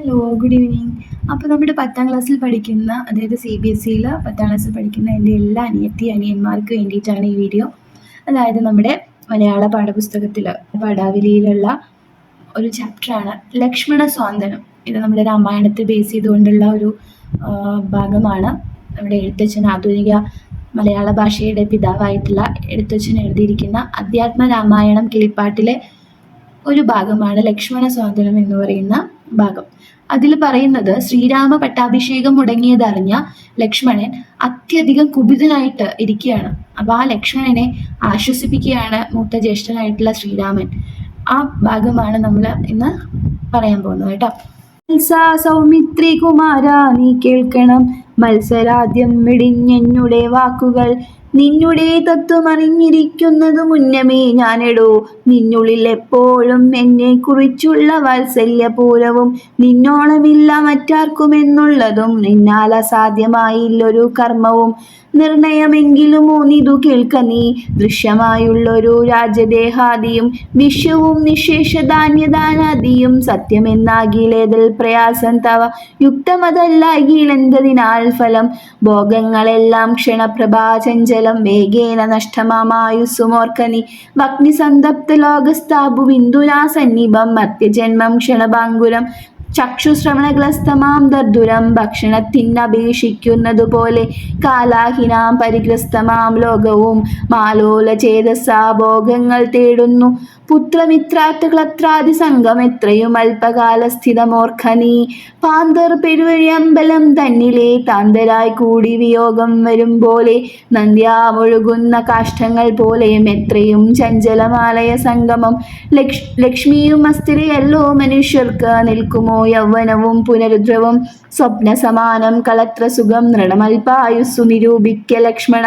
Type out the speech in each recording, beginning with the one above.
Hello good evening അപ്പോൾ നമ്മുടെ പത്താം ക്ലാസ്സിൽ പഠിക്കുന്ന അതായത് സി ബി എസ് സിയിൽ പത്താം ക്ലാസ്സിൽ പഠിക്കുന്ന എന്റെ എല്ലാ അനിയത്തി അനിയന്മാർക്ക് വേണ്ടിയിട്ടാണ് ഈ വീഡിയോ അതായത് നമ്മുടെ മലയാള പാഠപുസ്തകത്തിൽ പടാവലിയിലുള്ള ഒരു ചാപ്റ്ററാണ് ലക്ഷ്മണ സ്വാന്തനം. ഇത് നമ്മുടെ രാമായണത്തെ ബേസ് ചെയ്തുകൊണ്ടുള്ള ഒരു ഭാഗമാണ്. നമ്മുടെ എഴുത്തച്ഛൻ ആധുനിക മലയാള ഭാഷയുടെ പിതാവായിട്ടുള്ള എഴുത്തച്ഛൻ എഴുതിയിരിക്കുന്ന അധ്യാത്മ രാമായണം കിളിപ്പാട്ടിലെ ഒരു ഭാഗമാണ് ലക്ഷ്മണ സ്വാതന്ത്ര്യം എന്ന് പറയുന്ന ഭാഗം. അതിൽ പറയുന്നത് ശ്രീരാമ പട്ടാഭിഷേകം മുടങ്ങിയതറിഞ്ഞ ലക്ഷ്മണൻ അത്യധികം കുപിതനായിട്ട് ഇരിക്കുകയാണ്. അപ്പൊ ആ ലക്ഷ്മണനെ ആശ്വസിപ്പിക്കുകയാണ് മൂത്ത ജ്യേഷ്ഠനായിട്ടുള്ള ശ്രീരാമൻ. ആ ഭാഗമാണ് നമ്മൾ ഇന്ന് പറയാൻ പോകുന്നത് കേട്ടോ. സൗമിത്രി കുമാര നീ കേൾക്കണം. മത്സരാദ്യം വെടിഞ്ഞെന്നുടെ വാക്കുകൾ. നിന്നുടെ തത്വമറിഞ്ഞിരിക്കുന്നതു മുന്നമേ ഞാനെടോ. നിന്നുള്ളിൽ എപ്പോഴും എന്നെ കുറിച്ചുള്ള വാത്സല്യപൂരവും നിന്നോളമില്ല മറ്റാർക്കുമെന്നുള്ളതും നിന്നാൽ അസാധ്യമായില്ലൊരു കർമ്മവും നിർണയമെങ്കിലും ഊന്നിതു കേൾക്ക നീ. ദൃശ്യമായുള്ളൊരു രാജദേഹാദിയും വിശ്വവും നിശേഷധാന്യദാനാദിയും സത്യമെന്നാകിലേതിൽ പ്രയാസം തവ. യുക്തമതല്ലാകിലെന്തതിനാൽ ഫലം. ഭോഗങ്ങളെല്ലാം ക്ഷണപ്രഭാചഞ്ചലം വേഗേന നഷ്ടമാമായുസുമോർക്കനി ഭഗ്നിസന്തപ്ത ലോകസ്ഥാപു ബിന്ദുനാ സന്നിഭം മത്യജന്മം ക്ഷണഭാങ്കുരം. ചക്ഷുശ്രവണഗ്രസ്തമാം ദർദുരം ഭക്ഷണത്തിനപേക്ഷിക്കുന്നതുപോലെ കാലാഹിനാം പരിഗ്രസ്തമാം ലോകവും മാലോല ചേതസാ ഭോഗങ്ങൾ തേടുന്നു. പുത്രമിത്രാർത്ഥക്ലത്രാദി സംഘം എത്രയും അല്പകാല സ്ഥിതമോർഖനീ പാന്തർ പെരുവഴിയമ്പലം തന്നിലെ താന്തരായി കൂടി വിയോഗം വരും പോലെ നന്ദ്യാമൊഴുകുന്ന കാഷ്ടങ്ങൾ പോലെയും എത്രയും ചഞ്ചലമാലയ സംഗമം. ലക്ഷ് ലക്ഷ്മിയും അസ്ഥിരയല്ലോ മനുഷ്യർക്ക് നിൽക്കുമോ യൗവനവും പുനരുദ്രവും. സ്വപ്ന സമാനം കളത്ര സുഖം നൃണമൽപായുസ്സു നിരൂപിക്ക ലക്ഷ്മണ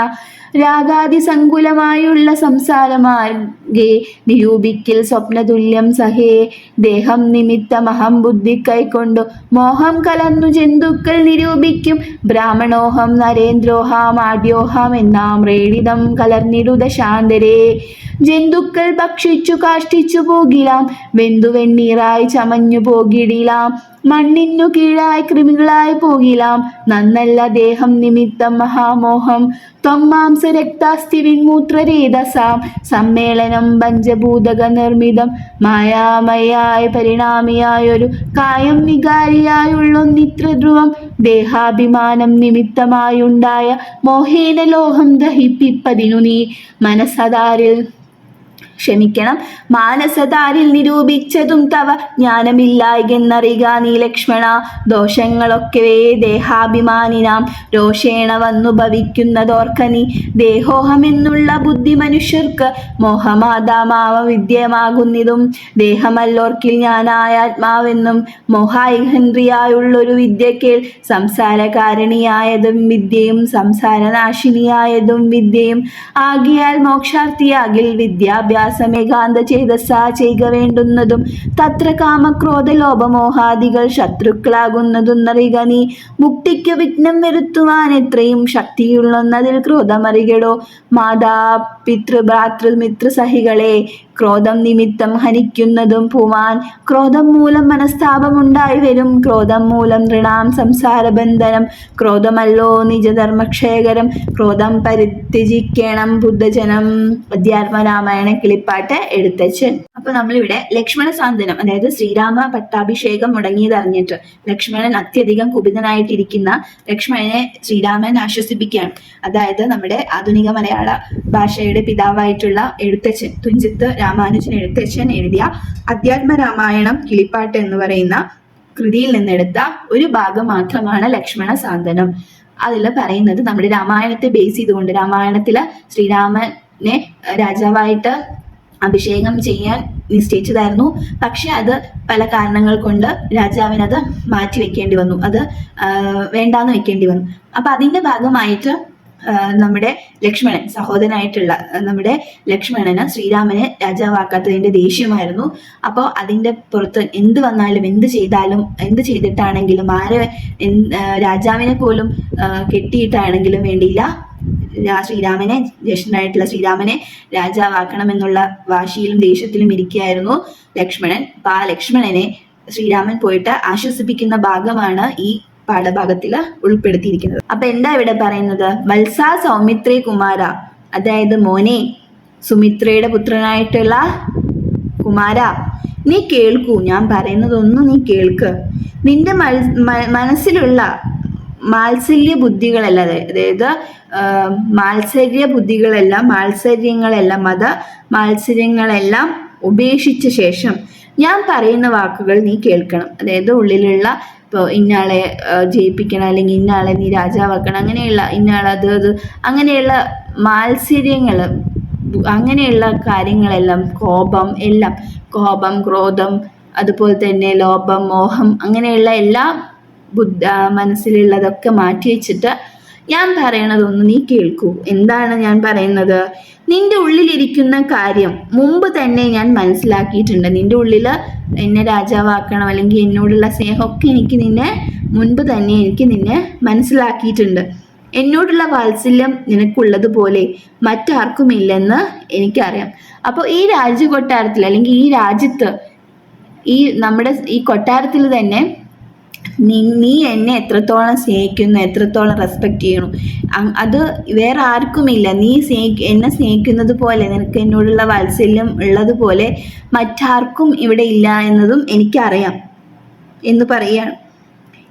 രാഗാതിസങ്കുലമായുള്ള സംസാരമാർഗെ നിരൂപിക്കൽ സ്വപ്നതുല്യം സഹേ. ദേഹം നിമിത്തമഹം ബുദ്ധി കൈക്കൊണ്ടു മോഹം കലർന്നു ജന്തുക്കൾ നിരൂപിക്കും. ബ്രാഹ്മണോഹം നരേന്ദ്രോഹാം ആഡ്യോഹാം എന്നാം റേഡിതം കലർന്നിടുത ശാന്തരേ. ജന്തുക്കൾ ഭക്ഷിച്ചു കാഷ്ടിച്ചു പോകിലാം. വെന്തു വെണ്ണീറായി ചമഞ്ഞു പോകിടിലാം. മണ്ണിനു കീഴായി കൃമികളായി പോകിലാം. നന്നല്ല ദേഹം നിമിത്തം മഹാമോഹം. ത്വമാംസ രക്താസ്ഥി വിൺമൂത്രരേതസാം സമ്മേളനം പഞ്ചഭൂതക നിർമ്മിതം മായാമയായി പരിണാമിയായൊരു കായം വികാരിയായുള്ളൊന്നിത്ര ധ്രുവം ദേഹാഭിമാനം നിമിത്തമായുണ്ടായ മോഹേന ലോഹം ദഹിപ്പിപ്പതിനു നീ. മനസദാരിൽ ക്ഷമിക്കണം. മാനസതാരിൽ നിരൂപിച്ചതും തവ ജ്ഞാനമില്ലായെന്നറിക നീ ലക്ഷ്മണ. ദോഷങ്ങളൊക്കെ ദേഹാഭിമാനിനാം. രോഷേണ വന്നു ഭവിക്കുന്നതോർക്ക നീ. ദേഹോഹമെന്നുള്ള ബുദ്ധി മനുഷ്യർക്ക് മോഹമാതാമാവ വിദ്യമാകുന്നതും. ദേഹമല്ലോർക്കിൽ ഞാനായ ആത്മാവെന്നും മോഹായിഹൻറിയായുള്ളൊരു വിദ്യക്കേൽ സംസാരകാരണിയായതും വിദ്യയും സംസാരനാശിനിയായതും വിദ്യയും. ആകിയാൽ മോക്ഷാർത്ഥിയാകിൽ വിദ്യാഭ്യാസമേകാന്ത ചേതസ്സാ ചെയ്യുക വേണ്ടുന്നതും തത്ര കാമക്രോധ ലോപമോഹാദികൾ ശത്രുക്കളാകുന്നതും അറിയുക നീ. മുക്തിക്ക് വിഘ്നം വരുത്തുവാൻ എത്രയും ശക്തിയുള്ളൊന്നതിൽ ക്രോധമറികടോ. മാതാ പിതൃ ഭാതൃ മിത്ര സഹികളെ ക്രോധം നിമിത്തം ഹനിക്കുന്നതും പൂവാൻ ക്രോധം മൂലം മനസ്താപമുണ്ടായി വരും. ക്രോധം മൂലം ഋണാം സംസാരബന്ധനം. ക്രോധമല്ലോ നിജധർമ്മക്ഷേകരം. ക്രോധം പരിത്യജിക്കണം ബുദ്ധജനം. അധ്യാത്മരാമായണ കിളിപ്പാട്ട് എഴുത്തച്ഛൻ. അപ്പൊ നമ്മളിവിടെ ലക്ഷ്മണ സാന്ത്വനം അതായത് ശ്രീരാമ പട്ടാഭിഷേകം മുടങ്ങിയത് അറിഞ്ഞിട്ട് ലക്ഷ്മണൻ അത്യധികം കുപിതനായിട്ടിരിക്കുന്ന ലക്ഷ്മണനെ ശ്രീരാമൻ ആശ്വസിപ്പിക്കുകയാണ്. അതായത് നമ്മുടെ ആധുനിക മലയാള ഭാഷയുടെ പിതാവായിട്ടുള്ള എഴുത്തച്ഛൻ തുഞ്ചത്ത് രാമാനുജൻ എഴുത്തച്ഛൻ എഴുതിയ അധ്യാത്മ രാമായണം കിളിപ്പാട്ട് എന്ന് പറയുന്ന കൃതിയിൽ നിന്നെടുത്ത ഒരു ഭാഗം മാത്രമാണ് ലക്ഷ്മണ സാന്ത്വനം. അതിൽ പറയുന്നത് നമ്മുടെ രാമായണത്തെ ബേസ് ചെയ്തുകൊണ്ട് രാമായണത്തിൽ ശ്രീരാമനെ രാജാവായിട്ട് അഭിഷേകം ചെയ്യാൻ നിശ്ചയിച്ചതായിരുന്നു. പക്ഷെ അത് പല കാരണങ്ങൾ കൊണ്ട് രാജാവിനത് മാറ്റി വെക്കേണ്ടി വന്നു. അത് വേണ്ടാന്ന് വെക്കേണ്ടി വന്നു. അപ്പൊ അതിന്റെ ഭാഗമായിട്ട് നമ്മുടെ ലക്ഷ്മണൻ സഹോദരനായിട്ടുള്ള നമ്മുടെ ലക്ഷ്മണന് ശ്രീരാമനെ രാജാവാക്കാത്തതിന്റെ ദേഷ്യമായിരുന്നു. അപ്പോൾ അതിന്റെ പുറത്ത് എന്ത് വന്നാലും എന്ത് ചെയ്താലും എന്ത് ചെയ്തിട്ടാണെങ്കിലും ആരെ രാജാവിനെ പോലും കെട്ടിയിട്ടാണെങ്കിലും വേണ്ടിയില്ല. ശ്രീരാമനെ ജ്യേഷ്ഠനായിട്ടുള്ള ശ്രീരാമനെ രാജാവാക്കണം എന്നുള്ള വാശിയിലും ദേഷ്യത്തിലും ഇരിക്കുകയായിരുന്നു ലക്ഷ്മണൻ. അപ്പൊ ആ ലക്ഷ്മണനെ ശ്രീരാമൻ പോയിട്ട് ആശ്വസിപ്പിക്കുന്ന ഭാഗമാണ് ഈ പാഠഭാഗത്തിൽ ഉൾപ്പെടുത്തിയിരിക്കുന്നത്. അപ്പൊ എന്താ ഇവിടെ പറയുന്നത്? വത്സ സൗമിത്രി കുമാര. അതായത് മോനെ സുമിത്രയുടെ പുത്രനായിട്ടുള്ള കുമാര നീ കേൾക്കൂ. ഞാൻ പറയുന്നതൊന്നും നീ കേൾക്ക്. നിന്റെ മനസ്സിലുള്ള മാത്സല്യ ബുദ്ധികളല്ല അതായത് മാത്സര്യ ബുദ്ധികളെല്ലാം മാത്സര്യങ്ങളെല്ലാം മത മാത്സര്യങ്ങളെല്ലാം ഉപേക്ഷിച്ച ശേഷം ഞാൻ പറയുന്ന വാക്കുകൾ നീ കേൾക്കണം. അതായത് ഉള്ളിലുള്ള ഇപ്പോൾ ഇന്നയാളെ ജയിപ്പിക്കണം അല്ലെങ്കിൽ ഇന്നയാളെ നീ രാജാവാക്കണം അങ്ങനെയുള്ള ഇന്നയാൾ അത് അത് അങ്ങനെയുള്ള മാത്സര്യങ്ങൾ അങ്ങനെയുള്ള കാര്യങ്ങളെല്ലാം കോപം എല്ലാം കോപം ക്രോധം അതുപോലെ തന്നെ ലോഭം മോഹം അങ്ങനെയുള്ള എല്ലാ ബുദ്ധ മനസ്സിലുള്ളതൊക്കെ മാറ്റി വെച്ചിട്ട് ഞാൻ പറയണതൊന്ന് നീ കേൾക്കൂ. എന്താണ് ഞാൻ പറയുന്നത്? നിന്റെ ഉള്ളിലിരിക്കുന്ന കാര്യം മുമ്പ് തന്നെ ഞാൻ മനസ്സിലാക്കിയിട്ടുണ്ട്. നിന്റെ ഉള്ളിൽ എന്നെ രാജാവാക്കണം അല്ലെങ്കിൽ എന്നോടുള്ള സ്നേഹമൊക്കെ എനിക്ക് നിന്നെ മുൻപ് തന്നെ എനിക്ക് നിന്നെ മനസ്സിലാക്കിയിട്ടുണ്ട്. എന്നോടുള്ള വാത്സല്യം നിനക്കുള്ളതുപോലെ മറ്റാർക്കുമില്ലെന്ന് എനിക്കറിയാം. അപ്പോൾ ഈ രാജ്യ കൊട്ടാരത്തിൽ അല്ലെങ്കിൽ ഈ രാജ്യത്ത് ഈ നമ്മുടെ ഈ കൊട്ടാരത്തിൽ തന്നെ നീ നീ എന്നെ എത്രത്തോളം സ്നേഹിക്കുന്നു എത്രത്തോളം റെസ്പെക്റ്റ് ചെയ്യണു. അത് വേറെ ആർക്കുമില്ല. നീ സ്നേഹി എന്നെ സ്നേഹിക്കുന്നത് പോലെ നിനക്ക് എന്നോടുള്ള വാത്സല്യം ഉള്ളതുപോലെ മറ്റാർക്കും ഇവിടെ ഇല്ല എന്നതും എനിക്കറിയാം എന്ന് പറയുകയാണ്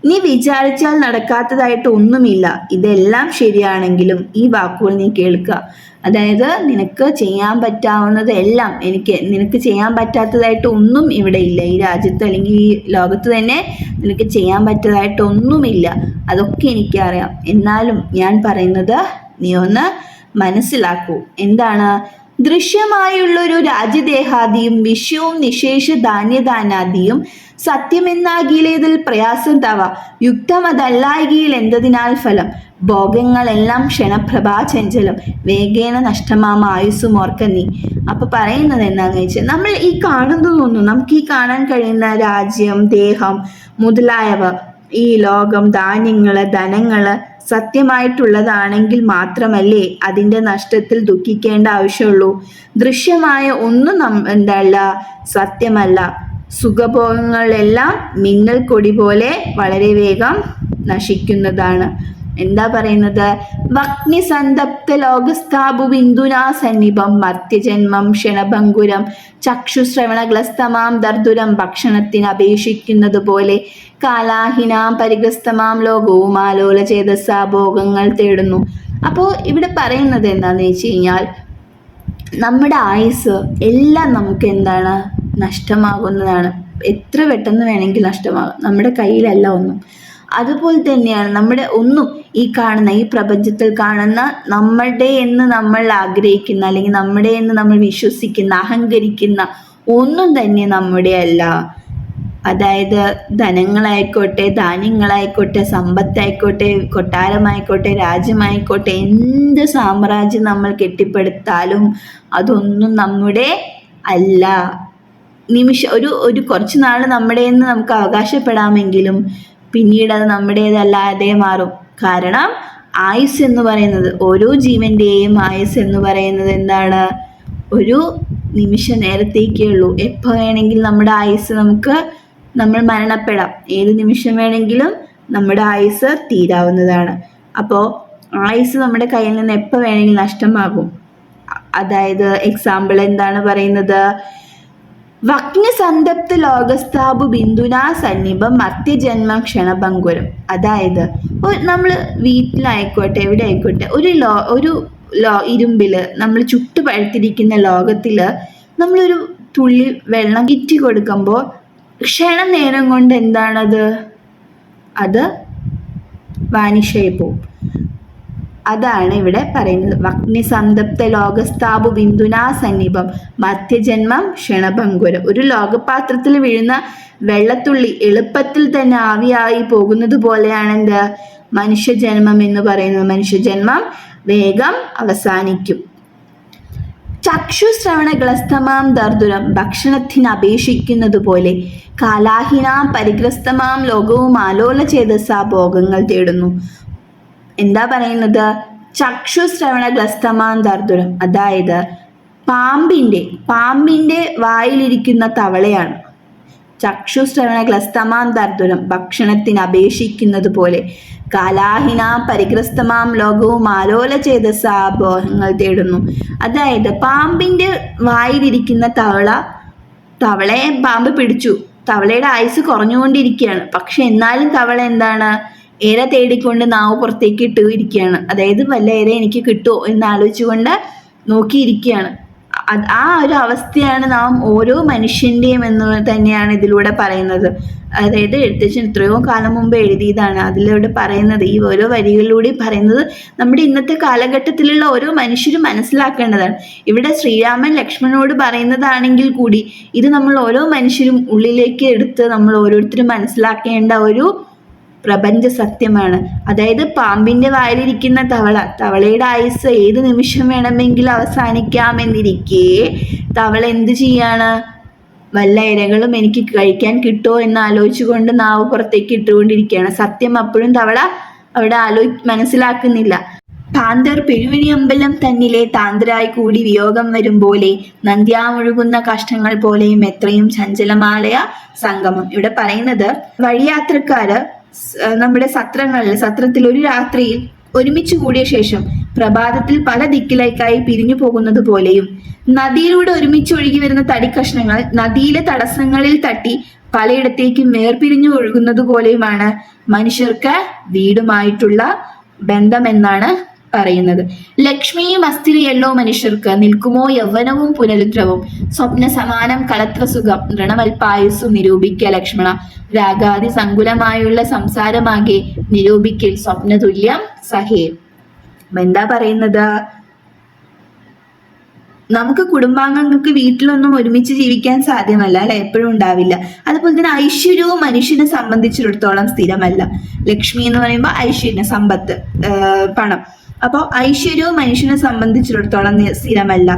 നീ വിചാരിച്ചാൽ നടക്കാത്തതായിട്ട് ഒന്നുമില്ല. ഇതെല്ലാം ശരിയാണെങ്കിലും ഈ വാക്കുകൾ നീ കേൾക്കുക. അതായത് നിനക്ക് ചെയ്യാൻ പറ്റാവുന്നതെല്ലാം എനിക്ക് നിനക്ക് ചെയ്യാൻ പറ്റാത്തതായിട്ട് ഒന്നും ഇവിടെ ഇല്ല. ഈ രാജ്യത്ത് അല്ലെങ്കിൽ ഈ ലോകത്ത് തന്നെ നിനക്ക് ചെയ്യാൻ പറ്റതായിട്ട് ഒന്നുമില്ല. അതൊക്കെ എനിക്കറിയാം. എന്നാലും ഞാൻ പറയുന്നത് നീ ഒന്ന് മനസ്സിലാക്കൂ. എന്താണ്? ദൃശ്യമായുള്ളൊരു രാജ്യദേഹാദിയും വിഷയവും നിശേഷ ധാന്യദാനാദിയും സത്യമെന്നാകിലേതിൽ പ്രയാസം തവ. യുക്തമതല്ലായികയിൽ എന്തതിനാൽ ഫലം? ഭോഗങ്ങളെല്ലാം ക്ഷണപ്രഭാചഞ്ചലം വേഗേന നഷ്ടമാമ ആയുസ്സും ഓർക്ക നീ. അപ്പൊ പറയുന്നത് എന്താന്ന് വെച്ചാൽ നമ്മൾ ഈ കാണുന്നതൊന്നും നമുക്ക് ഈ കാണാൻ കഴിയുന്ന രാജ്യം ദേഹം മുതലായവ ഈ ലോകം ധാന്യങ്ങൾ ധനങ്ങൾ സത്യമായിട്ടുള്ളതാണെങ്കിൽ മാത്രമല്ലേ അതിന്റെ നഷ്ടത്തിൽ ദുഃഖിക്കേണ്ട ആവശ്യമുള്ളൂ. ദൃശ്യമായ ഒന്നും നം എന്തല്ല സത്യമല്ല. സുഖഭോഗങ്ങളെല്ലാം മിന്നൽ കൊടി പോലെ വളരെ വേഗം നശിക്കുന്നതാണ്. എന്താ പറയുന്നത്? വഗ്നി സന്തപ്ത ലോകസ്ഥാപു ബിന്ദുനാ സന്നിപം മർത്യജന്മം ക്ഷണഭങ്കുരം ചക്ഷുശ്രവണഗ്ലസ്തമാം ദർദുരം ഭക്ഷണത്തിന് അപേക്ഷിക്കുന്നത് പോലെ കാലാഹിനാം പരിഗ്രസ്തമാം ലോകവും ആലോല ചേതസ ഭോഗങ്ങൾ തേടുന്നു. അപ്പോ ഇവിടെ പറയുന്നത് എന്താണെന്ന് വെച്ച് കഴിഞ്ഞാൽ നമ്മുടെ ആയുസ് എല്ലാം നമുക്ക് എന്താണ്? നഷ്ടമാകുന്നതാണ്. എത്ര പെട്ടെന്ന് വേണമെങ്കിൽ നഷ്ടമാകും. നമ്മുടെ കയ്യിലല്ല ഒന്നും. അതുപോലെ തന്നെയാണ് നമ്മുടെ ഒന്നും ഈ കാണുന്ന ഈ പ്രപഞ്ചത്തിൽ കാണുന്ന നമ്മളുടെ എന്ന് നമ്മൾ ആഗ്രഹിക്കുന്ന അല്ലെങ്കിൽ നമ്മുടെ എന്ന് നമ്മൾ വിശ്വസിക്കുന്ന അഹങ്കരിക്കുന്ന ഒന്നും തന്നെ നമ്മുടെ അല്ല. അതായത് ധനങ്ങളായിക്കോട്ടെ ധാന്യങ്ങളായിക്കോട്ടെ സമ്പത്തായിക്കോട്ടെ കൊട്ടാരമായിക്കോട്ടെ രാജ്യമായിക്കോട്ടെ എന്ത് സാമ്രാജ്യം നമ്മൾ കെട്ടിപ്പടുത്താലും അതൊന്നും നമ്മുടെ അല്ല. നിമിഷം ഒരു ഒരു കുറച്ച് നാൾ നമ്മുടെ എന്ന് നമുക്ക് അവകാശപ്പെടാമെങ്കിലും പിന്നീട് അത് നമ്മുടേതല്ലാതെ മാറും. കാരണം ആയുസ് എന്ന് പറയുന്നത് ഓരോ ജീവന്റെയും ആയുസ് എന്ന് പറയുന്നത് എന്താണ്? ഒരു നിമിഷ നേരത്തേക്കേ ഉള്ളൂ. എപ്പോൾ വേണമെങ്കിൽ നമ്മുടെ ആയുസ് നമുക്ക് നമ്മൾ മരണപ്പെടാം. ഏത് നിമിഷം വേണമെങ്കിലും നമ്മുടെ ആയുസ് തീരാവുന്നതാണ്. അപ്പോൾ ആയുസ് നമ്മുടെ കയ്യിൽ നിന്ന് എപ്പോൾ വേണമെങ്കിലും നഷ്ടമാകും. അതായത് എക്സാമ്പിൾ എന്താണ് പറയുന്നത്? വഗ്നസന്തപ്ത ലോകസ്ഥാപു ബിന്ദുനാ സന്നിപം മർത്യജന്മം ക്ഷണഭങ്കുരം അതായത് നമ്മൾ വീട്ടിലായിക്കോട്ടെ എവിടെ ആയിക്കോട്ടെ ഒരു ലോ ഒരു ലോ ഇരുമ്പിൽ നമ്മൾ ചുട്ടുപഴുത്തിരിക്കുന്ന ലോകത്തിൽ നമ്മളൊരു തുള്ളി വെള്ളം കിറ്റി കൊടുക്കുമ്പോൾ ക്ഷണനേരം കൊണ്ട് എന്താണത്? അത് വാനിഷായി പോകും അതാണ് ഇവിടെ പറയുന്നത്. വഗ്നിസന്തപ്ത ലോകസ്ഥാപു ബിന്ദുനാ സന്നിപം മധ്യജന്മം ക്ഷണഭങ്കുരം. ഒരു ലോകപാത്രത്തിൽ വീഴുന്ന വെള്ളത്തുള്ളി എളുപ്പത്തിൽ തന്നെ ആവിയായി പോകുന്നത് പോലെയാണ് എന്ത് മനുഷ്യജന്മം എന്ന് പറയുന്നത്. മനുഷ്യജന്മം വേഗം അവസാനിക്കും. ചക്ഷുശ്രവണഗ്രസ്തമാം ദർദുരം ഭക്ഷണത്തിന് അപേക്ഷിക്കുന്നത് പോലെ കാലാഹിനാം പരിഗ്രസ്തമാം ലോകവും ആലോല ചേതസ ഭോഗങ്ങൾ തേടുന്നു. എന്താ പറയുന്നത്? ചക്ഷുശ്രവണ ഗ്ലസ്തമാന്തർദുരം അതായത് പാമ്പിന്റെ പാമ്പിന്റെ വായിലിരിക്കുന്ന തവളയാണ്. ചക്ഷുശ്രവണഗ്ലസ്തമാം ദർദുരം ഭക്ഷണത്തിന് അപേക്ഷിക്കുന്നത് പോലെ കാലാഹിനാം പരിഗ്രസ്തമാം ലോകവും ആലോല ചെയ്ത സാബോഹങ്ങൾ തേടുന്നു. അതായത് പാമ്പിന്റെ വായിലിരിക്കുന്ന തവള തവളയെ പാമ്പ് പിടിച്ചു. തവളയുടെ ആയുസ് കുറഞ്ഞുകൊണ്ടിരിക്കുകയാണ്. പക്ഷെ എന്നാലും തവള എന്താണ്? ഇര തേടിക്കൊണ്ട് നാവ് പുറത്തേക്ക് ഇട്ട് ഇരിക്കുകയാണ്. അതായത് വല്ല ഇര എനിക്ക് കിട്ടുമോ എന്ന് ആലോചിച്ചുകൊണ്ട് നോക്കിയിരിക്കുകയാണ്. ആ ഒരു അവസ്ഥയാണ് നാം ഓരോ മനുഷ്യന്റെയും എന്ന് തന്നെയാണ് ഇതിലൂടെ പറയുന്നത്. അതായത് എഴുത്തച്ഛൻ എത്രയോ കാലം മുമ്പ് എഴുതിയതാണ്. അതിലൂടെ പറയുന്നത് ഈ ഓരോ വരികളിലൂടെ പറയുന്നത് നമ്മുടെ ഇന്നത്തെ കാലഘട്ടത്തിലുള്ള ഓരോ മനുഷ്യരും മനസ്സിലാക്കേണ്ടതാണ്. ഇവിടെ ശ്രീരാമൻ ലക്ഷ്മണനോട് പറയുന്നതാണെങ്കിൽ കൂടി ഇത് നമ്മൾ ഓരോ മനുഷ്യരും ഉള്ളിലേക്ക് എടുത്ത് നമ്മൾ ഓരോരുത്തരും മനസ്സിലാക്കേണ്ട ഒരു പ്രപഞ്ച സത്യമാണ്. അതായത് പാമ്പിന്റെ വായിലിരിക്കുന്ന തവള തവളയുടെ ആയുസ് ഏത് നിമിഷം വേണമെങ്കിലും അവസാനിക്കാമെന്നിരിക്കെ തവള എന്തു ചെയ്യാണ്? വല്ല ഇരകളും എനിക്ക് കഴിക്കാൻ കിട്ടുമോ എന്ന് ആലോചിച്ചുകൊണ്ട് നാവ് പുറത്തേക്ക് ഇട്ടുകൊണ്ടിരിക്കുകയാണ്. സത്യം അപ്പോഴും തവള അവിടെ ആലോ മനസ്സിലാക്കുന്നില്ല. താന്തർ അമ്പലം തന്നിലെ താന്തരായി കൂടി വിയോഗം വരും പോലെ നന്ദ്യാമൊഴുകുന്ന കഷ്ടങ്ങൾ പോലെയും എത്രയും ചഞ്ചലമായ സംഗമം. ഇവിടെ പറയുന്നത് വഴിയാത്രക്കാര് നമ്മുടെ സത്രങ്ങളിൽ സത്രത്തിൽ ഒരു രാത്രിയിൽ ഒരുമിച്ച് കൂടിയ ശേഷം പ്രഭാതത്തിൽ പല ദിക്കിലേക്കായി പിരിഞ്ഞു പോകുന്നത് പോലെയും നദിയിലൂടെ ഒരുമിച്ച് ഒഴുകി വരുന്ന തടിക്കഷ്ണങ്ങൾ നദിയിലെ തടസ്സങ്ങളിൽ തട്ടി പലയിടത്തേക്കും വേർപിരിഞ്ഞു ഒഴുകുന്നത് പോലെയുമാണ് മനുഷ്യർക്ക് വീടുമായിട്ടുള്ള ബന്ധമെന്നാണ് പറയുന്നത്. ലക്ഷ്മിയും അസ്ഥിരയല്ലോ മനുഷ്യർക്ക് നിൽക്കുമോ? യൗവനവും പുനരുദ്രവും. സ്വപ്ന സമാനം കളത്ര സുഖം ഋണവൽപായുസ്സു നിരൂപിക്ക ലക്ഷ്മണ. രാഗാതി സങ്കുലമായുള്ള സംസാരമാകെ നിരൂപിക്കൽ സ്വപ്ന തുല്യം സഹേ. എന്താ പറയുന്നത്? നമുക്ക് കുടുംബാംഗങ്ങൾക്ക് വീട്ടിലൊന്നും ഒരുമിച്ച് ജീവിക്കാൻ സാധ്യമല്ല അല്ലെ? എപ്പോഴും ഉണ്ടാവില്ല. അതുപോലെ തന്നെ ഐശ്വര്യവും മനുഷ്യനെ സംബന്ധിച്ചിടത്തോളം സ്ഥിരമല്ല. ലക്ഷ്മി എന്ന് പറയുമ്പോൾ ഐശ്വര്യ സമ്പത്ത് പണം. അപ്പോൾ ഐശ്വര്യവും മനുഷ്യനെ സംബന്ധിച്ചിടത്തോളം സ്ഥിരമല്ല.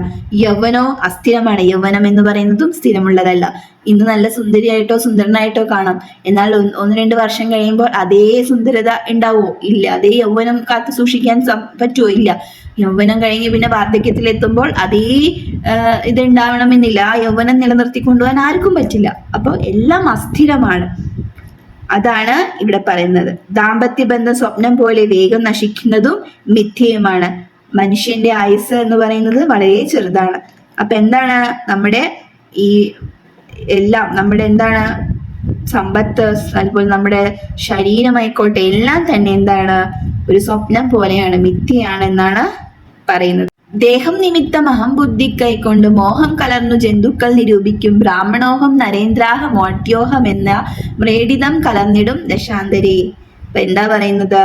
യൗവനോ അസ്ഥിരമാണ്. യൗവനം എന്ന് പറയുന്നതും സ്ഥിരമുള്ളതല്ല. ഇന്ന് നല്ല സുന്ദരിയായിട്ടോ സുന്ദരനായിട്ടോ കാണാം. എന്നാൽ ഒന്ന് രണ്ട് വർഷം കഴിയുമ്പോൾ അതേ സുന്ദരത ഉണ്ടാവുമോ ഇല്ല. അതേ യൗവനം കാത്തു സൂക്ഷിക്കാൻ പറ്റുമോ ഇല്ല. യൗവനം കഴിഞ്ഞ് പിന്നെ വാർദ്ധക്യത്തിൽ എത്തുമ്പോൾ അതേ ഇതുണ്ടാവണമെന്നില്ല. ആ യൗവനം നിലനിർത്തി കൊണ്ടുപോകാൻ ആർക്കും പറ്റില്ല. അപ്പോൾ എല്ലാം അസ്ഥിരമാണ്. അതാണ് ഇവിടെ പറയുന്നത്. ദാമ്പത്യ ബന്ധം സ്വപ്നം പോലെ വേഗം നശിക്കുന്നതും മിഥ്യയുമാണ്. മനുഷ്യന്റെ ആയുസ് എന്ന് പറയുന്നത് വളരെ ചെറുതാണ്. അപ്പൊ എന്താണ് നമ്മുടെ ഈ എല്ലാം നമ്മുടെ എന്താണ് സമ്പത്ത് അതുപോലെ നമ്മുടെ ശരീരമായിക്കോട്ടെ എല്ലാം തന്നെ എന്താണ് ഒരു സ്വപ്നം പോലെയാണ് മിഥ്യയാണ് എന്നാണ് പറയുന്നത്. ദേഹം നിമിത്തം അഹം ബുദ്ധി കൈക്കൊണ്ട് മോഹം കലർന്നു ജന്തുക്കൾ നിരൂപിക്കും. ബ്രാഹ്മണോഹം നരേന്ദ്രാഹം ഓട്യോഹം എന്ന മ്രേഡിതം കലർന്നിടും ദശാന്തരി. അപ്പൊ എന്താ പറയുന്നത്?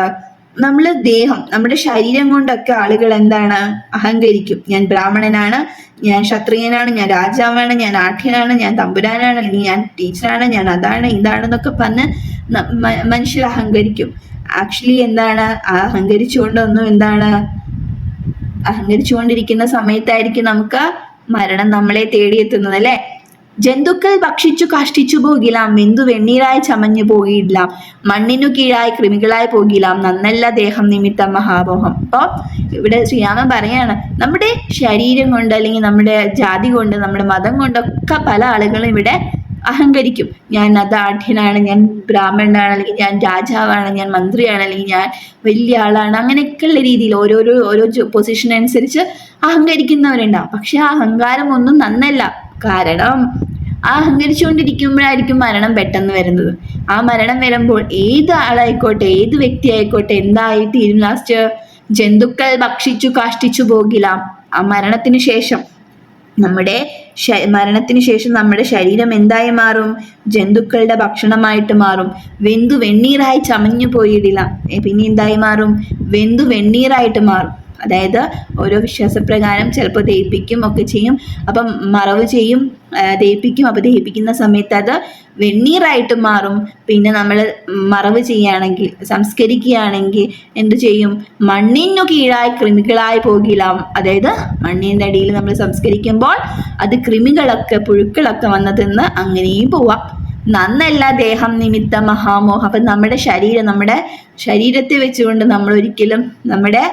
നമ്മൾ ദേഹം നമ്മുടെ ശരീരം കൊണ്ടൊക്കെ ആളുകൾ എന്താണ്? അഹങ്കരിക്കും. ഞാൻ ബ്രാഹ്മണനാണ് ഞാൻ ക്ഷത്രിയനാണ് ഞാൻ രാജാവാണ് ഞാൻ ആഠ്യനാണ് ഞാൻ തമ്പുരാനാണ് അല്ലെങ്കിൽ ഞാൻ ടീച്ചറാണ് ഞാൻ അതാണ് ഇതാണെന്നൊക്കെ പറഞ്ഞ് മനുഷ്യർ അഹങ്കരിക്കും. ആക്ച്വലി എന്താണ്? അഹങ്കരിച്ചുകൊണ്ടൊന്നും എന്താണ്? അഹങ്കരിച്ചുകൊണ്ടിരിക്കുന്ന സമയത്തായിരിക്കും നമുക്ക് മരണം നമ്മളെ തേടിയെത്തുന്നത് അല്ലെ? ജന്തുക്കൾ ഭക്ഷിച്ചു കഷ്ടിച്ചു പോകിലാം വെന്തു വെണ്ണീരായി ചമഞ്ഞു പോകില്ല മണ്ണിനു കീഴായി കൃമികളായി പോകിലാം നന്നല്ല ദേഹം നിമിത്തം മഹാമോഹം. അപ്പൊ ഇവിടെ ശ്രീരാമൻ പറയാണ് നമ്മുടെ ശരീരം കൊണ്ട് അല്ലെങ്കിൽ നമ്മുടെ ജാതി കൊണ്ട് നമ്മുടെ മതം കൊണ്ടൊക്കെ പല ആളുകളും ഇവിടെ അഹങ്കരിക്കും. ഞാൻ അദാഠ്യനാണ് ഞാൻ ബ്രാഹ്മണനാണ് അല്ലെങ്കിൽ ഞാൻ രാജാവാണ് ഞാൻ മന്ത്രിയാണ് അല്ലെങ്കിൽ ഞാൻ വലിയ ആളാണ്. അങ്ങനെയൊക്കെയുള്ള രീതിയിൽ ഓരോരോ ഓരോ പൊസിഷൻ അനുസരിച്ച് അഹങ്കരിക്കുന്നവരുണ്ടാവും. പക്ഷെ ആ അഹങ്കാരം ഒന്നും നന്നല്ല. കാരണം ആ അഹങ്കരിച്ചുകൊണ്ടിരിക്കുമ്പോഴായിരിക്കും മരണം പെട്ടെന്ന് വരുന്നത്. ആ മരണം വരുമ്പോൾ ഏത് ആളായിക്കോട്ടെ ഏത് വ്യക്തി ആയിക്കോട്ടെ എന്തായി തീരും ലാസ്റ്റ് ജന്തുക്കൾ ഭക്ഷിച്ചു കാഷ്ടിച്ചു പോകില്ല. ആ മരണത്തിന് ശേഷം നമ്മുടെ മരണത്തിന് ശേഷം നമ്മുടെ ശരീരം എന്തായി മാറും? ജന്തുക്കളുടെ ഭക്ഷണമായിട്ട് മാറും. വെന്തു വെണ്ണീറായി ചമഞ്ഞു പോയിടില്ല പിന്നെ എന്തായി മാറും? വെന്തു വെണ്ണീറായിട്ട് മാറും. അതായത് ഓരോ വിശ്വാസപ്രകാരം ചിലപ്പോൾ ദഹിപ്പിക്കും ഒക്കെ ചെയ്യും. അപ്പം മറവ് ചെയ്യും ദഹിപ്പിക്കും. അപ്പോൾ ദഹിപ്പിക്കുന്ന സമയത്ത് അത് വെണ്ണീറായിട്ട് മാറും. പിന്നെ നമ്മൾ മറവ് ചെയ്യുകയാണെങ്കിൽ സംസ്കരിക്കുകയാണെങ്കിൽ എന്ത് ചെയ്യും? മണ്ണിനു കീഴായി കൃമികളായി പോകിലാം അതായത് മണ്ണിന്റെ അടിയിൽ നമ്മൾ സംസ്കരിക്കുമ്പോൾ അത് കൃമികളൊക്കെ പുഴുക്കളൊക്കെ വന്ന് തിന്ന് അങ്ങനെയും പോവാം. നന്നല്ല ദേഹം നിമിത്ത മഹാമോഹം. അപ്പം നമ്മുടെ ശരീരം നമ്മുടെ ശരീരത്തെ വെച്ചുകൊണ്ട് നമ്മൾ ഒരിക്കലും നമ്മുടെ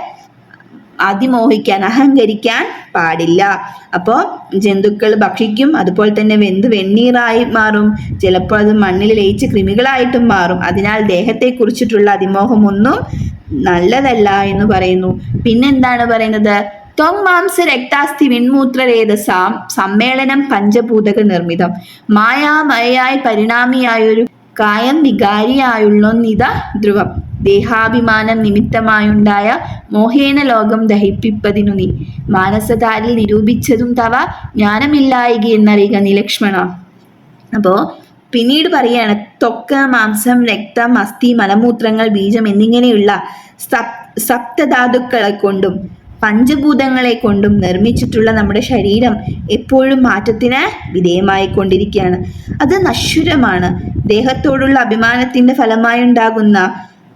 അതിമോഹിക്കാൻ അഹങ്കരിക്കാൻ പാടില്ല. അപ്പോൾ ജന്തുക്കൾ ഭക്ഷിക്കും അതുപോലെ തന്നെ വെന്ത് വെണ്ണീറായി മാറും. ചിലപ്പോൾ അത് മണ്ണിൽ ലയിച്ച് കൃമികളായിട്ടും മാറും. അതിനാൽ ദേഹത്തെക്കുറിച്ചിട്ടുള്ള അതിമോഹമൊന്നും നല്ലതല്ല എന്ന് പറയുന്നു. പിന്നെന്താണ് പറയുന്നത്? ത്വം മാംസ രക്താസ്ഥി വിൺമൂത്രരേതസാം സമ്മേളനം പഞ്ചഭൂതക നിർമ്മിതം. മായാമയായി പരിണാമിയായൊരു കായം വികാരിയായുള്ളൊന്നിത ധ്രുവം. ദേഹാഭിമാനം നിമിത്തമായുണ്ടായ മോഹേന ലോകം ദഹിപ്പിപ്പതിനു നീ. മാനസതാരിൽ നിരൂപിച്ചതും തവ ജ്ഞാനമില്ലായിക എന്നറിയുക നിലക്ഷ്മണ അപ്പോ പിന്നീട് പറയാണ് ത്വക്ക് മാംസം രക്തം അസ്ഥി മലമൂത്രങ്ങൾ ബീജം എന്നിങ്ങനെയുള്ള സപ് സപ്തധാതുക്കളെ കൊണ്ടും പഞ്ചഭൂതങ്ങളെ കൊണ്ടും നിർമ്മിച്ചിട്ടുള്ള നമ്മുടെ ശരീരം എപ്പോഴും മാറ്റത്തിന് വിധേയമായിക്കൊണ്ടിരിക്കുകയാണ്. അത് നശ്വരമാണ്. ദേഹത്തോടുള്ള അഭിമാനത്തിന്റെ ഫലമായുണ്ടാകുന്ന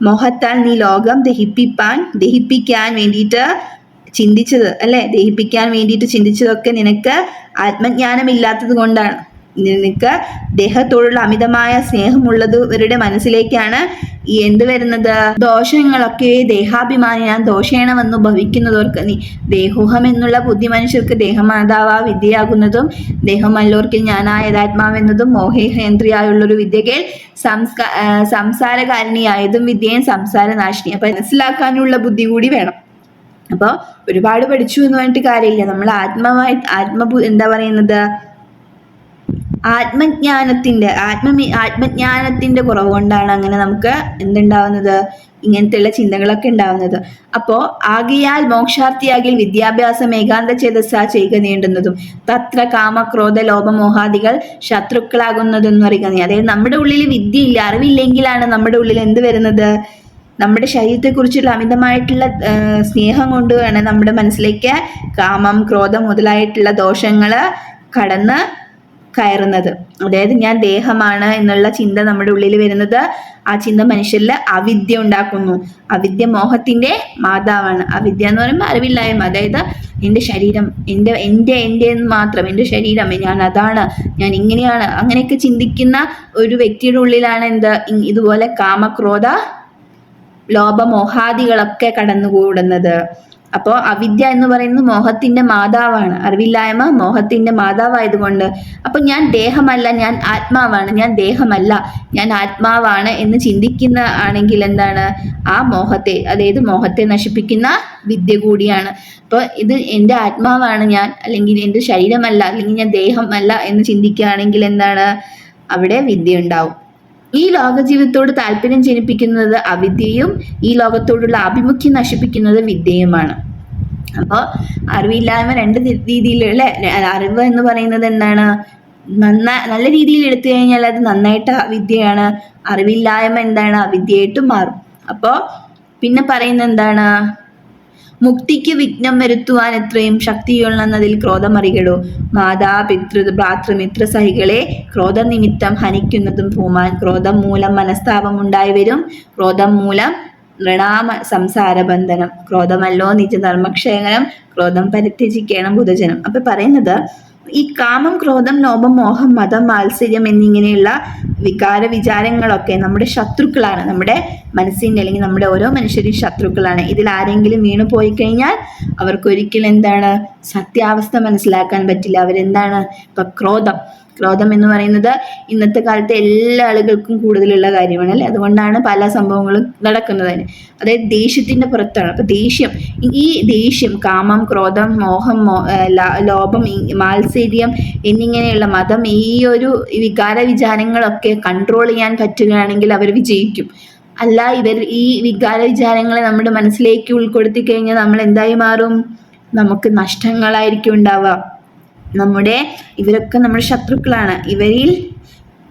മോഹത്താൽ നീ ലോകം ദഹിപ്പിപ്പാൻ ദഹിപ്പിക്കാൻ വേണ്ടിയിട്ട് ചിന്തിച്ചത് അല്ലെ? ദഹിപ്പിക്കാൻ വേണ്ടിയിട്ട് ചിന്തിച്ചതൊക്കെ നിനക്ക് ആത്മജ്ഞാനമില്ലാത്തത് കൊണ്ടാണ്. നിനക്ക് ദേഹത്തോടുള്ള അമിതമായ സ്നേഹമുള്ളത് ഇവരുടെ മനസ്സിലേക്കാണ് ഈ എന്ത് വരുന്നത്? ദോഷങ്ങളൊക്കെ ദേഹാഭിമാനിയാൻ ദോഷേണമെന്ന് ഭവിക്കുന്നതോർക്ക് നീ ദേഹോഹം എന്നുള്ള ബുദ്ധി മനുഷ്യർക്ക് ദേഹമാതാവാ വിദ്യയാകുന്നതും ദേഹമല്ലോർക്കിൽ ഞാനായതാത്മാവെന്നതും മോഹേഹേന്ദ്രിയായുള്ളൊരു വിദ്യകൾ സംസ്കാ സംസ്കാര സംസാരകാരിണിയായതും വിദ്യയും സംസാരനാശിനി അപ്പൊ മനസ്സിലാക്കാനുള്ള ബുദ്ധി കൂടി വേണം. അപ്പോൾ ഒരുപാട് പഠിച്ചു എന്ന് പറഞ്ഞിട്ട് കാര്യമില്ല. നമ്മൾ ആത്മമായി ആത്മ എന്താ പറയുന്നത്? ആത്മജ്ഞാനത്തിന്റെ ആത്മ ആത്മജ്ഞാനത്തിന്റെ കുറവ് കൊണ്ടാണ് അങ്ങനെ നമുക്ക് എന്തുണ്ടാവുന്നത്? ഇങ്ങനത്തെയുള്ള ചിന്തകളൊക്കെ ഉണ്ടാവുന്നത്. അപ്പോ ആകിയാൽ മോക്ഷാർത്ഥിയാകിൽ വിദ്യാഭ്യാസം ഏകാന്ത ചേതസ്സ ചെയ്യുക നീണ്ടുന്നതും തത്ര കാമക്രോധ ലോപമോഹാദികൾ ശത്രുക്കളാകുന്നതെന്ന് പറയുക നീ അതായത് നമ്മുടെ ഉള്ളിൽ വിദ്യയില്ല അറിവില്ലെങ്കിലാണ് നമ്മുടെ ഉള്ളിൽ എന്ത് വരുന്നത്? നമ്മുടെ ശരീരത്തെക്കുറിച്ചുള്ള അമിതമായിട്ടുള്ള സ്നേഹം കൊണ്ടാണ് നമ്മുടെ മനസ്സിലേക്ക് കാമം ക്രോധം മുതലായിട്ടുള്ള ദോഷങ്ങൾ കടന്ന് കയറുന്നത്. അതായത് ഞാൻ ദേഹമാണ് എന്നുള്ള ചിന്ത നമ്മുടെ ഉള്ളിൽ വരുന്നത്. ആ ചിന്ത മനുഷ്യരിൽ അവിദ്യ ഉണ്ടാക്കുന്നു. അവിദ്യ മോഹത്തിന്റെ മാതാവാണ്. അവിദ്യ എന്ന് പറയുമ്പോൾ അറിവില്ലായ്മ. അതായത് എന്റെ ശരീരം എന്റെ എന്റെ എന്റെ എന്ന് മാത്രം. എന്റെ ശരീരം ഞാൻ അതാണ് ഞാൻ ഇങ്ങനെയാണ്. അങ്ങനെയൊക്കെ ചിന്തിക്കുന്ന ഒരു വ്യക്തിയുടെ ഉള്ളിലാണ് എന്ത്? ഇതുപോലെ കാമക്രോധ ലോഭമോഹാദികളൊക്കെ കടന്നുകൂടുന്നത്. അപ്പോൾ അവിദ്യ എന്ന് പറയുന്നത് മോഹത്തിന്റെ മാതാവാണ്. അറിവില്ലായ്മ മോഹത്തിന്റെ മാതാവായതുകൊണ്ട്. അപ്പൊ ഞാൻ ദേഹമല്ല ഞാൻ ആത്മാവാണ് ഞാൻ ദേഹമല്ല ഞാൻ ആത്മാവാണ് എന്ന് ചിന്തിക്കുന്ന ആണെങ്കിൽ എന്താണ്? ആ മോഹത്തെ അതായത് മോഹത്തെ നശിപ്പിക്കുന്ന വിദ്യ കൂടിയാണ്. അപ്പോൾ ഇത് എന്റെ ആത്മാവാണ് ഞാൻ അല്ലെങ്കിൽ എന്റെ ശരീരമല്ല അല്ലെങ്കിൽ ഞാൻ ദേഹമല്ല എന്ന് ചിന്തിക്കുകയാണെങ്കിൽ എന്താണ്? അവിടെ വിദ്യ ഉണ്ടാവും. ഈ ലോകജീവിതത്തോട് താല്പര്യം ജനിപ്പിക്കുന്നത് അവിദ്യയും ഈ ലോകത്തോടുള്ള ആഭിമുഖ്യം നശിപ്പിക്കുന്നത് വിദ്യയുമാണ്. അപ്പോൾ അറിവില്ലായ്മ രണ്ട് രീതിയിൽ അറിവ് എന്ന് പറയുന്നത് എന്താണ്? നന്ന നല്ല രീതിയിൽ എടുത്തു കഴിഞ്ഞാൽ അത് നന്നായിട്ട് വിദ്യയാണ്. അറിവില്ലായ്മ എന്താണ്? അവിദ്യയായിട്ട് മാറും. അപ്പോൾ പിന്നെ പറയുന്നത് എന്താണ്? മുക്തിക്ക് വിഘ്നം വരുത്തുവാൻ എത്രയും ക്രോധമറികടോ. മാതാ പിതൃ ഭ്രാതൃമിത്ര സഹികളെ ക്രോധനിമിത്തം ഹനിക്കുന്നതും പൂമാൻ ക്രോധം മൂലം മനസ്താപം ഉണ്ടായി വരും. ക്രോധം മൂലം ഋണാമ സംസാര ബന്ധനം. ക്രോധമല്ലോ നിജധർമ്മക്ഷേകരം ക്രോധം പരിത്യജിക്കണം ബുധജനം. അപ്പൊ പറയുന്നത് ഈ കാമം ക്രോധം ലോഭം മോഹം മതം മാത്സര്യം എന്നിങ്ങനെയുള്ള വികാര വിചാരങ്ങളൊക്കെ നമ്മുടെ ശത്രുക്കളാണ്. നമ്മുടെ മനസ്സിന്റെ അല്ലെങ്കിൽ നമ്മുടെ ഓരോ മനുഷ്യരും ശത്രുക്കളാണ്. ഇതിൽ ആരെങ്കിലും വീണു പോയി കഴിഞ്ഞാൽ അവർക്കൊരിക്കലും എന്താണ് സത്യാവസ്ഥ മനസ്സിലാക്കാൻ പറ്റില്ല. അവരെന്താണ്? ഇപ്പൊ ക്രോധം. ക്രോധം എന്ന് പറയുന്നത് ഇന്നത്തെ കാലത്തെ എല്ലാ ആളുകൾക്കും കൂടുതലുള്ള കാര്യമാണ് അല്ലെ? അതുകൊണ്ടാണ് പല സംഭവങ്ങളും നടക്കുന്നത്. തന്നെ അതായത് ദേഷ്യത്തിന്റെ പുറത്താണ്. അപ്പൊ ദേഷ്യം ഈ ദേഷ്യം കാമം ക്രോധം മോഹം ലോഭം മാത്സര്യം എന്നിങ്ങനെയുള്ള മതം ഈ ഒരു വികാര വിചാരങ്ങളൊക്കെ കൺട്രോൾ ചെയ്യാൻ പറ്റുകയാണെങ്കിൽ അവർ വിജയിക്കും. അല്ല ഇവർ ഈ വികാര വിചാരങ്ങളെ നമ്മുടെ മനസ്സിലേക്ക് ഉൾക്കൊടുത്തി കഴിഞ്ഞാൽ നമ്മൾ എന്തായി മാറും? നമുക്ക് നഷ്ടങ്ങളായിരിക്കും ഉണ്ടാവുക. നമ്മുടെ ഇവരൊക്കെ നമ്മുടെ ശത്രുക്കളാണ്. ഇവരിൽ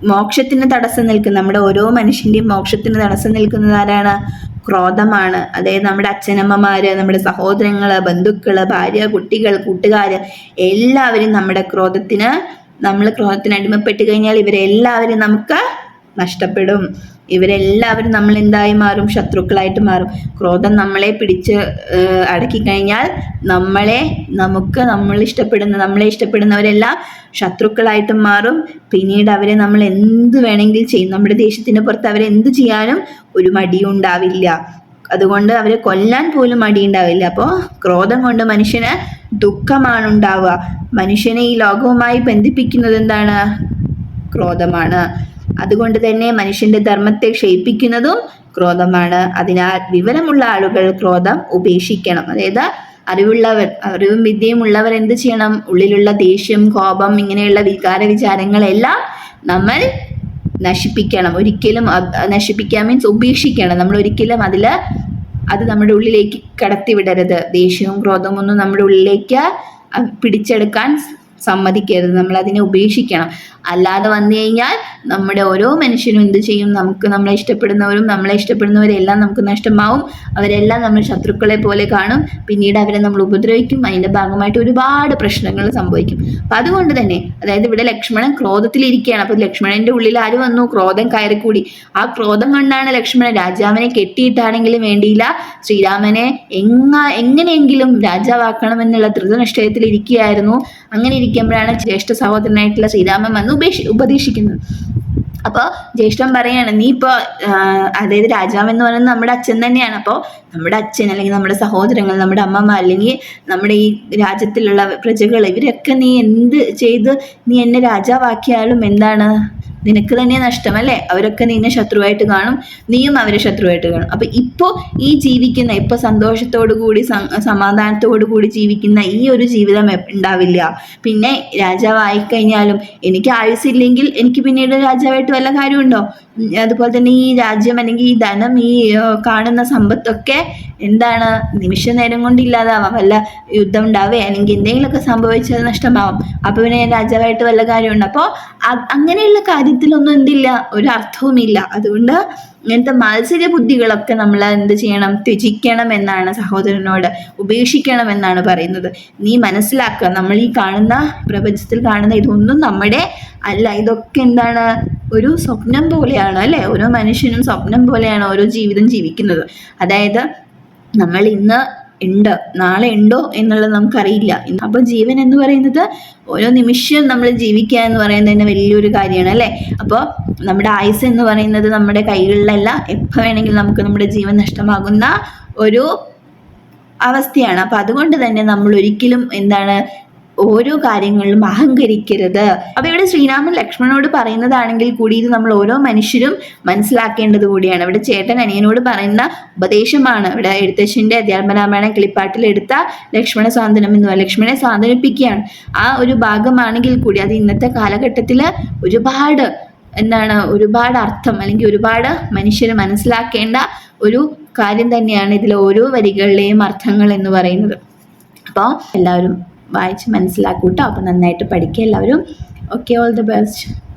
മോക്ഷത്തിന് തടസ്സം നിൽക്കുന്ന നമ്മുടെ ഓരോ മനുഷ്യന്റെയും മോക്ഷത്തിന് തടസ്സം നിൽക്കുന്നത് ആരാണ്? ക്രോധമാണ്. അതായത് നമ്മുടെ അച്ഛനമ്മമാര് നമ്മുടെ സഹോദരങ്ങൾ ബന്ധുക്കൾ ഭാര്യ കുട്ടികൾ കൂട്ടുകാര് എല്ലാവരും നമ്മുടെ ക്രോധത്തിന് നമ്മൾ ക്രോധത്തിന് അടിമപ്പെട്ട് കഴിഞ്ഞാൽ ഇവരെല്ലാവരും നമുക്ക് നഷ്ടപ്പെടും. ഇവരെല്ലാവരും നമ്മൾ എന്തായി മാറും ശത്രുക്കളായിട്ട് മാറും. ക്രോധം നമ്മളെ പിടിച്ച് അടക്കി കഴിഞ്ഞാൽ നമ്മളെ നമുക്ക് നമ്മൾ ഇഷ്ടപ്പെടുന്ന നമ്മളെ ഇഷ്ടപ്പെടുന്നവരെല്ലാം ശത്രുക്കളായിട്ട് മാറും. പിന്നീട് അവരെ നമ്മൾ എന്ത് വേണമെങ്കിലും ചെയ്യും. നമ്മുടെ ദേഷ്യത്തിന് പുറത്ത് അവരെ എന്ത് ചെയ്യാനും ഒരു മടിയും ഉണ്ടാവില്ല. അതുകൊണ്ട് അവരെ കൊല്ലാൻ പോലും മടിയുണ്ടാവില്ല അപ്പോൾ ക്രോധം കൊണ്ട് മനുഷ്യന് ദുഃഖമാണ് ഉണ്ടാവുക. മനുഷ്യനെ ഈ ലോകവുമായി ബന്ധിപ്പിക്കുന്നത് എന്താണ്? ക്രോധമാണ്. അതുകൊണ്ട് തന്നെ മനുഷ്യന്റെ ധർമ്മത്തെ ക്ഷയിപ്പിക്കുന്നതും ക്രോധമാണ്. അതിനാൽ വിവരമുള്ള ആളുകൾ ക്രോധം ഉപേക്ഷിക്കണം. അതായത് അറിവുള്ളവർ അറിവും വിദ്യയും ഉള്ളവർ എന്ത് ചെയ്യണം? ഉള്ളിലുള്ള ദേഷ്യം കോപം ഇങ്ങനെയുള്ള വികാര വിചാരങ്ങളെല്ലാം നമ്മൾ നശിപ്പിക്കണം. ഒരിക്കലും നശിപ്പിക്കാൻ മീൻസ് ഉപേക്ഷിക്കണം. നമ്മൾ ഒരിക്കലും അതിൽ അത് നമ്മുടെ ഉള്ളിലേക്ക് കടത്തിവിടരുത് ദേഷ്യവും ക്രോധവും ഒന്നും നമ്മുടെ ഉള്ളിലേക്ക് പിടിച്ചെടുക്കാൻ സമ്മതിക്കരുത്. നമ്മൾ അതിനെ ഉപേക്ഷിക്കണം. അല്ലാതെ വന്നു കഴിഞ്ഞാൽ നമ്മുടെ ഓരോ മനുഷ്യനും എന്ത് ചെയ്യും? നമുക്ക് നമ്മളെ ഇഷ്ടപ്പെടുന്നവരും നമ്മളെ ഇഷ്ടപ്പെടുന്നവരെല്ലാം നമുക്ക് നഷ്ടമാവും. അവരെല്ലാം നമ്മൾ ശത്രുക്കളെ പോലെ കാണും. പിന്നീട് അവരെ നമ്മൾ ഉപദ്രവിക്കും. അതിന്റെ ഭാഗമായിട്ട് ഒരുപാട് പ്രശ്നങ്ങൾ സംഭവിക്കും. അപ്പം അതുകൊണ്ട് തന്നെ അതായത് ഇവിടെ ലക്ഷ്മണൻ ക്രോധത്തിലിരിക്കുകയാണ് അപ്പോൾ ലക്ഷ്മണന്റെ ഉള്ളിൽ ആര് വന്നു? ക്രോധം കയറിക്കൂടി. ആ ക്രോധം കൊണ്ടാണ് ലക്ഷ്മണൻ രാജാവിനെ കെട്ടിയിട്ടാണെങ്കിലും വേണ്ടിയില്ല. ശ്രീരാമനെ എങ്ങ എങ്ങനെയെങ്കിലും രാജാവാക്കണമെന്നുള്ള ധൃതനിശ്ചയത്തിൽ ഇരിക്കുകയായിരുന്നു. അങ്ങനെ ഇരിക്കുമ്പോഴാണ് ജ്യേഷ്ഠ സഹോദരനായിട്ടുള്ള ശ്രീരാമൻ വന്ന് ഉപേക്ഷി ഉപദേശിക്കുന്നത്. അപ്പോൾ ജ്യേഷ്ഠൻ പറയാണ് നീ ഇപ്പോൾ അതായത് രാജാവ് എന്ന് പറയുന്നത് നമ്മുടെ അച്ഛൻ തന്നെയാണ്. അപ്പോൾ നമ്മുടെ അച്ഛൻ അല്ലെങ്കിൽ നമ്മുടെ സഹോദരങ്ങൾ നമ്മുടെ അമ്മമ്മ അല്ലെങ്കിൽ നമ്മുടെ ഈ രാജ്യത്തിലുള്ള പ്രജകൾ ഇവരൊക്കെ നീ എന്ത് ചെയ്ത് നീ എന്നെ രാജാവാക്കിയാലും എന്താണ്? നിനക്ക് തന്നെ നഷ്ടമല്ലേ? അവരൊക്കെ നിന്നെ ശത്രുവായിട്ട് കാണും. നീയും അവരെ ശത്രുവായിട്ട് കാണും. അപ്പൊ ഇപ്പോൾ ഈ ജീവിക്കുന്ന ഇപ്പൊ സന്തോഷത്തോടു കൂടി സമാധാനത്തോടു കൂടി ജീവിക്കുന്ന ഈ ഒരു ജീവിതം ഉണ്ടാവില്ല. പിന്നെ രാജാവായി കഴിഞ്ഞാലും എനിക്ക് ആയുസില്ലെങ്കിൽ എനിക്ക് പിന്നീട് രാജാവായിട്ട് വല്ല കാര്യമുണ്ടോ? അതുപോലെ തന്നെ ഈ രാജ്യം അല്ലെങ്കിൽ ഈ ധനം ഈ കാണുന്ന സമ്പത്തൊക്കെ എന്താണ് നിമിഷ നേരം കൊണ്ട് ഇല്ലാതാവാം. വല്ല യുദ്ധം ഉണ്ടാവേ അല്ലെങ്കിൽ എന്തെങ്കിലുമൊക്കെ സംഭവിച്ചത് നഷ്ടമാവും. അപ്പോൾ പിന്നെ രാജാവായിട്ട് വല്ല കാര്യമുണ്ട്. അപ്പോൾ അങ്ങനെയുള്ള കാര്യത്തിലൊന്നും എന്തില്ല ഒരു അർത്ഥവുമില്ല. അതുകൊണ്ട് ഇങ്ങനത്തെ മത്സര ബുദ്ധികളൊക്കെ നമ്മൾ എന്ത് ചെയ്യണം? ത്യജിക്കണം എന്നാണ് സഹോദരനോട് ഉപേക്ഷിക്കണം എന്നാണ് പറയുന്നത്. നീ മനസ്സിലാക്കുക നമ്മൾ ഈ കാണുന്ന പ്രപഞ്ചത്തിൽ കാണുന്ന ഇതൊന്നും നമ്മുടെ അല്ല. ഇതൊക്കെ എന്താണ് ഒരു സ്വപ്നം പോലെയാണ്. അല്ലേ? ഓരോ മനുഷ്യനും സ്വപ്നം പോലെയാണ് ഓരോ ജീവിതം ജീവിക്കുന്നത്. അതായത് നമ്മൾ ഇന്ന് ഉണ്ട് നാളെ ഉണ്ടോ എന്നുള്ളത് നമുക്കറിയില്ല. അപ്പോൾ ജീവൻ എന്ന് പറയുന്നത് ഓരോ നിമിഷം നമ്മൾ ജീവിക്കുക എന്ന് പറയുന്നത് തന്നെ വലിയൊരു കാര്യമാണ് അല്ലേ? അപ്പോൾ നമ്മുടെ ആയുസ് എന്ന് പറയുന്നത് നമ്മുടെ കൈകളിലല്ല എപ്പോൾ വേണമെങ്കിലും നമുക്ക് നമ്മുടെ ജീവൻ നഷ്ടമാകുന്ന ഒരു അവസ്ഥയാണ്. അപ്പോൾ അതുകൊണ്ട് തന്നെ നമ്മൾ ഒരിക്കലും എന്താണ് ഓരോ കാര്യങ്ങളിലും അഹങ്കരിക്കരുത്. അപ്പൊ ഇവിടെ ശ്രീരാമൻ ലക്ഷ്മണനോട് പറയുന്നതാണെങ്കിൽ കൂടി ഇത് നമ്മൾ ഓരോ മനുഷ്യരും മനസ്സിലാക്കേണ്ടത് കൂടിയാണ്. ഇവിടെ ചേട്ടൻ അനിയനോട് പറയുന്ന ഉപദേശമാണ്. ഇവിടെ എഴുത്തച്ഛന്റെ അധ്യാത്മരാമായണ കിളിപ്പാട്ടിൽ എടുത്ത ലക്ഷ്മണ സ്വാതന്ത്ര്യം എന്ന് ലക്ഷ്മണനെ സ്വാതന്ത്ര്യപ്പിക്കുകയാണ്. ആ ഒരു ഭാഗമാണെങ്കിൽ കൂടി അത് ഇന്നത്തെ കാലഘട്ടത്തിൽ ഒരുപാട് എന്താണ് ഒരുപാട് അർത്ഥം അല്ലെങ്കിൽ ഒരുപാട് മനുഷ്യർ മനസ്സിലാക്കേണ്ട ഒരു കാര്യം തന്നെയാണ് ഇതിലെ ഓരോ വരികളിലെയും അർത്ഥങ്ങൾ എന്ന് പറയുന്നത്. അപ്പോൾ എല്ലാവരും വായിച്ച് മനസ്സിലാക്കൂട്ടോ. അപ്പോൾ നന്നായിട്ട് പഠിക്കുക എല്ലാവരും. Okay all the best